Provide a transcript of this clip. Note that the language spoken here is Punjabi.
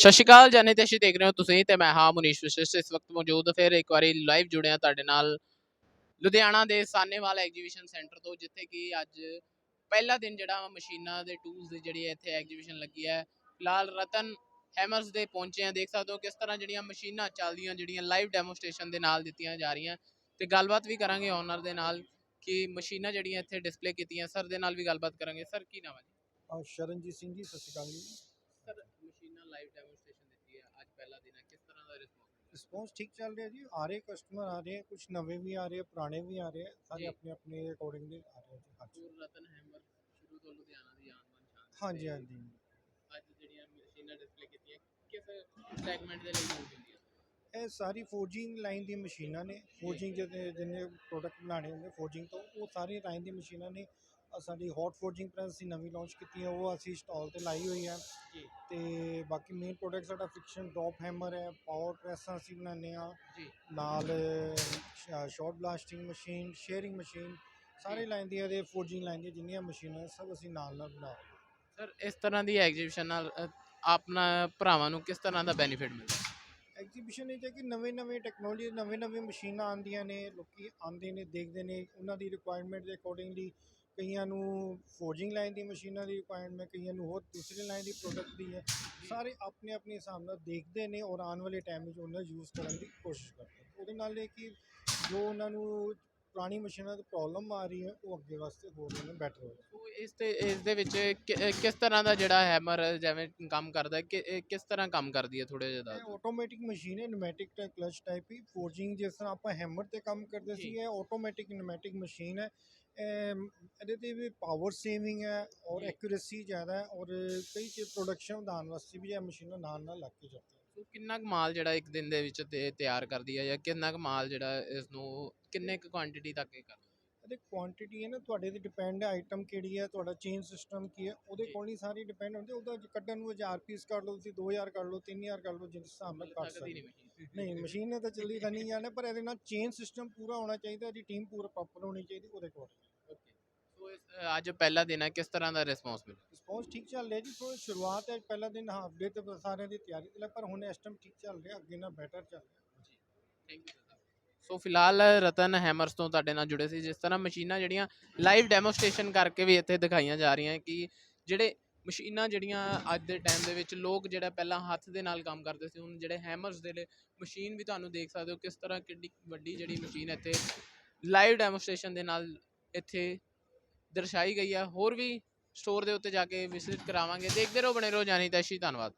ਸਤਿ ਸ਼੍ਰੀ ਅਕਾਲ ਜਾਨੇ ਤੇ ਅਸੀਂ ਦੇਖ ਰਹੇ ਹੋ ਤੁਸੀਂ, ਤੇ ਮੈਂ ਹਾਂ ਮੁਨੀਸ਼ ਵਿਸ਼ੇਸ਼। ਇਸ ਵਕਤ ਮੌਜੂਦ ਫਿਰ ਇੱਕ ਵਾਰੀ ਲਾਈਵ ਜੁੜਿਆ ਤੁਹਾਡੇ ਨਾਲ ਲੁਧਿਆਣਾ ਦੇ ਸਾਨੇਵਾਲ ਐਗਜੀਬਿਸ਼ਨ ਸੈਂਟਰ ਤੋਂ, ਜਿੱਥੇ ਕਿ ਅੱਜ ਪਹਿਲਾ ਦਿਨ ਜਿਹੜਾ ਮਸ਼ੀਨਾਂ ਦੇ ਟੂਲਸ ਦੀ ਜਿਹੜੀ ਹੈ ਇੱਥੇ ਐਗਜੀਬਿਸ਼ਨ ਲੱਗੀ ਹੈ। ਫਿਲਹਾਲ ਰਤਨ ਹੈਮਰਸ ਦੇ ਪਹੁੰਚੇ ਆ ਦੇਖ ਸਕਦੇ ਹੋ ਕਿਸ ਤਰ੍ਹਾਂ ਜਿਹੜੀਆਂ ਮਸ਼ੀਨਾਂ ਚੱਲਦੀਆਂ, ਜਿਹੜੀਆਂ ਲਾਈਵ ਡੈਮੋਸਟ੍ਰੇਸ਼ਨ ਦੇ ਨਾਲ ਦਿੱਤੀਆਂ ਜਾ ਰਹੀਆਂ। ਤੇ ਗੱਲਬਾਤ ਵੀ ਕਰਾਂਗੇ ਓਨਰ ਦੇ ਨਾਲ ਕਿ ਮਸ਼ੀਨਾਂ ਜਿਹੜੀਆਂ ਇੱਥੇ ਡਿਸਪਲੇ ਕੀਤੀਆਂ ਸਰ ਦੇ ਨਾਲ ਵੀ ਗੱਲਬਾਤ ਕਰਾਂਗੇ। ਸਰ ਕੀ ਨਾਮ ਹੈ ਜੀ? ਸ਼ਰਨਜੀਤ ਸਿੰਘ ਜੀ, ਸਤਿ ਸ਼੍ਰੀ ਅਕਾਲ ਜੀ। ਲਾਈਵ ਡੈਮੋਸਟ੍ਰੇਸ਼ਨ ਦਿੱਤੀ ਹੈ ਅੱਜ ਪਹਿਲਾ ਦਿਨ ਹੈ ਕਿਸ ਤਰ੍ਹਾਂ ਦਾ ਰਿਸਪੌਂਸ ਰਿਸਪੌਂਸ ਠੀਕ ਚੱਲ ਰਿਹਾ ਜੀ ਆ ਰਹੇ ਕਸਟਮਰ ਆ ਰਹੇ ਕੁਝ ਨਵੇਂ ਵੀ ਆ ਰਹੇ ਪੁਰਾਣੇ ਵੀ ਆ ਰਹੇ ਸਾਰੇ। ਆਪਣੇ ਆਪਣੇ ਅਕੋਰਡਿੰਗਲੀ ਆ ਰਹੇ ਜੀ ਹਾਂਜੀ। ਪੂਰ ਰਤਨ ਹੈਮਰ ਸ਼ੁਰੂ ਤੋਂ ਲੁਧਿਆਣਾ ਦੀ ਆਨ ਬਾਨ ਸ਼ਾਨ ਹਾਂਜੀ ਹਾਂਜੀ। ਅੱਜ ਜਿਹੜੀਆਂ ਮਸ਼ੀਨਾਂ ਡਿਸਪਲੇ ਕੀਤੀਆਂ ਕਿਸ ਸੈਗਮੈਂਟ ਦੇ ਲਈ ਯੂਜ਼ ਹੁੰਦੀਆਂ ਇਹ ਸਾਰੀ ਫੋਰਜਿੰਗ ਲਾਈਨ ਦੀ ਮਸ਼ੀਨਾਂ ਨੇ ਫੋਰਜਿੰਗ ਜਿਹਨੇ ਪ੍ਰੋਡਕਟ ਬਣਾਉਣੇ ਹੁੰਦੇ ਫੋਰਜਿੰਗ ਤੋਂ ਉਹ ਸਾਰੀ ਲਾਈਨ ਦੀ ਮਸ਼ੀਨਾਂ ਨੇ ਸਾਡੀ ਹੌਟ ਫੋਰਜਿੰਗ ਪ੍ਰੈਸ ਅਸੀਂ ਨਵੀਂ ਲਾਂਚ ਕੀਤੀ ਹੈ ਉਹ ਅਸੀਂ ਸਟਾਲ ਤੇ ਲਾਈ ਹੋਈ ਹੈ। ਜੀ। ਤੇ ਬਾਕੀ ਮੇਨ ਪ੍ਰੋਡਕਟ ਸਾਡਾ ਫਿਕਸ਼ਨ ਡ੍ਰੌਪ ਹੈਮਰ ਹੈ ਪਾਵਰ ਪ੍ਰੈਸਾਂ ਅਸੀਂ ਬਣਾਉਂਦੇ ਆ ਜੀ। ਨਾਲ shot blasting machine shearing machine ਸਾਰੇ ਲਾਈਨ ਦੀਆਂ ਦੇ ਫੋਰਜਿੰਗ ਲਾਈਨ ਦੀਆਂ ਜਿੰਨੀਆਂ ਮਸ਼ੀਨਾਂ ਸਭ ਅਸੀਂ ਨਾਲ ਨਾਲ ਬਣਾ ਰਹੇ ਹਾਂ। ਸਰ ਇਸ ਤਰ੍ਹਾਂ ਦੀ ਐਗਜੀਬਿਸ਼ਨ ਨਾਲ ਅ, ਆਪਣਾ ਭਰਾਵਾਂ ਨੂੰ ਕਿਸ ਤਰ੍ਹਾਂ ਦਾ ਬੈਨੀਫਿਟ ਮਿਲਦਾ? ਐਗਜ਼ੀਬਿਸ਼ਨ ਇਹ ਹੈ ਕਿ ਨਵੇਂ ਨਵੇਂ ਟੈਕਨੋਲੋਜੀ ਨਵੇਂ ਨਵੇਂ ਮਸ਼ੀਨਾਂ ਆਉਂਦੀਆਂ ਨੇ ਲੋਕੀ ਆਉਂਦੇ ਨੇ ਦੇਖਦੇ ਨੇ ਉਹਨਾਂ ਦੀ ਰਿਕੁਆਇਰਮੈਂਟ ਦੇ ਅਕੋਰਡਿੰਗਲੀ ਕਈਆਂ ਨੂੰ ਫੋਰਜਿੰਗ ਲਾਈਨ ਦੀ ਮਸ਼ੀਨਾਂ ਦੀ ਰਿਕੁਆਇਰਮੈਂਟ ਕਈਆਂ ਨੂੰ ਹੋਰ ਦੂਸਰੀ ਲਾਈਨ ਦੀ ਪ੍ਰੋਡਕਟ ਦੀ ਹੈ। ਸਾਰੇ ਆਪਣੇ ਆਪਣੇ ਹਿਸਾਬ ਨਾਲ ਦੇਖਦੇ ਨੇ ਔਰ ਆਉਣ ਵਾਲੇ ਟਾਈਮ ਵਿੱਚ ਉਹਨਾਂ ਯੂਜ਼ ਕਰਨ ਦੀ ਕੋਸ਼ਿਸ਼ ਕਰਦੇ ਨੇ। ਉਹਦੇ ਨਾਲ ਇਹ ਕਿ ਜੋ ਉਹਨਾਂ ਨੂੰ ਪੁਰਾਣੀ ਮਸ਼ੀਨਾਂ ਤੋਂ ਪ੍ਰੋਬਲਮ ਆ ਰਹੀ ਹੈ ਉਹ ਅੱਗੇ ਵਾਸਤੇ ਹੋਰ ਉਹਨਾਂ ਬੈਟਰ ਹੋ ਸੋ ਇਸ ਤੇ ਇਸ ਦੇ ਵਿੱਚ ਕਿ- ਕਿਸ ਤਰ੍ਹਾਂ ਦਾ ਜਿਹੜਾ ਹੈਮਰ ਜਿਵੇਂ ਕੰਮ ਕਰਦਾ ਹੈ, ਕਿ ਕਿਸ ਤਰ੍ਹਾਂ ਕੰਮ ਕਰਦੀ ਹੈ ਥੋੜੇ ਜਿਹਾ ਦੱਸ ਇਹ। ਆਟੋਮੈਟਿਕ ਮਸ਼ੀਨ ਹੈ ਨਮੈਟਿਕ ਟਾਈਪ ਕਲਚ ਟਾਈਪ ਹੀ ਫੋਰਜਿੰਗ ਜਿਸ ਤਰ੍ਹਾਂ ਆਪਾਂ ਹੈਮਰ ਤੇ ਕੰਮ ਕਰਦੇ ਜੀ। ਸੀ ਇਹ ਆਟੋਮੈਟਿਕ ਨਮੈਟਿਕ ਮਸ਼ੀਨ ਹੈ ਇਹ ਇਹਦੇ ਤੇ ਵੀ ਪਾਵਰ ਸੇਵਿੰਗ ਹੈ ਔਰ ਜੀ। ਐਕੂਰੇਸੀ ਜ਼ਿਆਦਾ ਹੈ ਔਰ ਕਈ ਚੀਜ਼ ਪ੍ਰੋਡਕਸ਼ਨ ਵਧਾਉਣ ਵਾਸਤੇ ਵੀ ਇਹ ਮਸ਼ੀਨਾਂ ਨਾਲ ਨਾਲ ਲੱਗ ਕੇ ਜਾਂਦੀਆਂ ਕਿੰਨਾ ਕੁ ਮਾਲ ਜਿਹੜਾ ਇੱਕ ਦਿਨ ਦੇ ਵਿੱਚ ਤੇ ਤਿਆਰ ਕਰਦੀ ਹੈ ਜਾਂ ਕਿੰਨਾ ਕੁ ਮਾਲ ਜਿਹੜਾ ਇਸ ਨੂੰ ਕਿੰਨੇ ਕੁ ਕੁਆਂਟੀਟੀ ਤੱਕ ਇਹ ਕਰਦੀ ਇਹਦੇ ਕੁਆਂਟੀਟੀ ਹੈ ਨਾ ਤੁਹਾਡੇ ਤੇ ਡਿਪੈਂਡ ਹੈ ਆਈਟਮ ਕਿਹੜੀ ਹੈ ਤੁਹਾਡਾ ਚੇਨ ਸਿਸਟਮ ਕੀ ਹੈ ਉਹਦੇ। ਕੋਲ ਹੀ ਸਾਰੀ ਡਿਪੈਂਡ ਹੁੰਦੀ ਉਹਦਾ ਕੱਢਣ ਨੂੰ 1000 ਪੀਸ ਕਰ ਲਓ ਤੁਸੀਂ 2000 ਕਰ ਲਓ 3000 ਕਰ ਲਓ ਜਿਸ ਹਿਸਾਬ ਨਾਲ ਕੱਢ ਸਕਦੀ ਨਹੀਂ। ਮਸ਼ੀਨ ਨਹੀਂ ਮਸ਼ੀਨ ਨੇ ਤਾਂ ਚੱਲੀ ਤਾਂ ਨਹੀਂ ਜਾਣਾ ਪਰ ਇਹਦੇ ਨਾਲ ਚੇਨ ਸਿਸਟਮ ਪੂਰਾ ਹੋਣਾ ਚਾਹੀਦਾ ਇਹਦੀ ਟੀਮ ਪੂਰਾ ਪ੍ਰੋਪਰ ਹੋਣੀ ਚਾਹੀਦੀ ਉਹਦੇ ਕੋਲ ਅੱਜ ਪਹਿਲਾ ਦਿਨ ਹੈ ਕਿਸ ਤਰ੍ਹਾਂ ਦਾ ਰਿਸਪੌਂਸ ਮਿਲਿਆ? ਰਿਸਪੌਂਸ ਠੀਕ ਚੱਲ ਰਿਹਾ ਜੀ ਥੋੜੀ ਸ਼ੁਰੂਆਤ ਹੈ ਪਹਿਲਾ ਦਿਨ ਹਾਫ ਡੇ ਤੇ ਸਾਰਿਆਂ ਦੀ ਤਿਆਰੀ ਤੇ ਪਰ ਹੁਣ ਇਸ ਟਾਈਮ ਠੀਕ ਚੱਲ ਰਿਹਾ ਅੱਗੇ ਨਾਲ ਬੈਟਰ ਚੱਲ ਰਿਹਾ। ਥੈਂਕ ਯੂ ਸੋ ਫਿਲਹਾਲ ਰਤਨ ਹੈਮਰਸ ਤੋਂ ਤੁਹਾਡੇ ਨਾਲ ਜੁੜੇ ਸੀ ਜਿਸ ਤਰ੍ਹਾਂ ਮਸ਼ੀਨਾਂ ਜਿਹੜੀਆਂ ਲਾਈਵ ਡੈਮੋਸਟ੍ਰੇਸ਼ਨ ਕਰਕੇ ਵੀ ਇੱਥੇ ਦਿਖਾਈਆਂ ਜਾ ਰਹੀਆਂ ਕਿ ਜਿਹੜੇ ਮਸ਼ੀਨਾਂ ਜਿਹੜੀਆਂ ਅੱਜ ਦੇ ਟਾਈਮ ਦੇ ਵਿੱਚ ਲੋਕ ਜਿਹੜਾ ਪਹਿਲਾਂ ਹੱਥ ਦੇ ਨਾਲ ਕੰਮ ਕਰਦੇ ਸੀ ਹੁਣ ਜਿਹੜੇ ਹੈਮਰਸ ਦੇ ਲਈ ਮਸ਼ੀਨ ਵੀ ਤੁਹਾਨੂੰ ਦੇਖ ਸਕਦੇ ਹੋ ਕਿਸ ਤਰ੍ਹਾਂ ਕਿੰਨੀ ਵੱਡੀ ਜਿਹੜੀ ਮਸ਼ੀਨ ਇੱਥੇ ਲਾਈਵ ਡੈਮੋਸਟ੍ਰੇਸ਼ਨ ਦੇ ਨਾਲ ਇੱਥੇ ਦਰਸਾਈ ਗਈ ਹੈ ਹੋਰ ਵੀ ਸਟੋਰ ਦੇ ਉੱਤੇ ਜਾ ਕੇ ਵਿਜ਼ਿਟ ਕਰਾਵਾਂਗੇ। ਦੇਖਦੇ ਰਹੋ, ਬਣੇ ਰਹੋ। ਜਾਨੀ ਤੈਸ਼ੀ। ਧੰਨਵਾਦ।